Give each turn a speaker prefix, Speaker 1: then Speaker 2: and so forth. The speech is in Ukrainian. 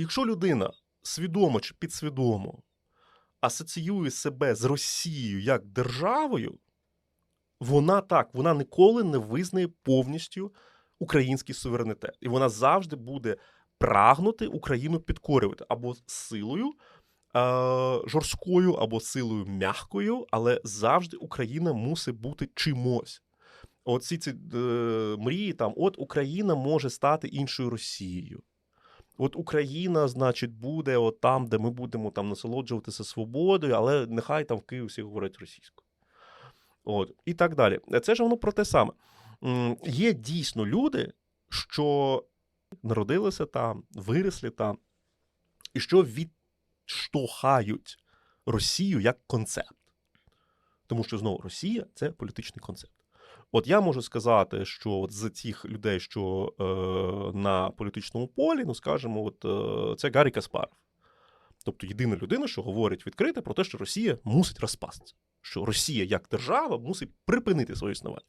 Speaker 1: якщо людина свідомо чи підсвідомо асоціює себе з Росією як державою, вона так, вона ніколи не визнає повністю український суверенітет. І вона завжди буде прагнути Україну підкорювати або силою е, жорсткою, або силою м'якою, але завжди Україна мусить бути чимось. Оці ці е, мрії там, от Україна може стати іншою Росією. От Україна, значить, буде от там, де ми будемо там насолоджуватися свободою, але нехай там в Києві всі говорять російською. От, і так далі. Це ж воно про те саме. Є дійсно люди, що народилися там, виросли там, і що відштовхають Росію як концепт. Тому що знову Росія це політичний концепт. От я можу сказати, що от з тих людей, що е, на політичному полі, ну скажімо, от е, це Гаррі Каспаров. Тобто єдина людина, що говорить відкрите про те, що Росія мусить розпастися, що Росія як держава мусить припинити своє існування.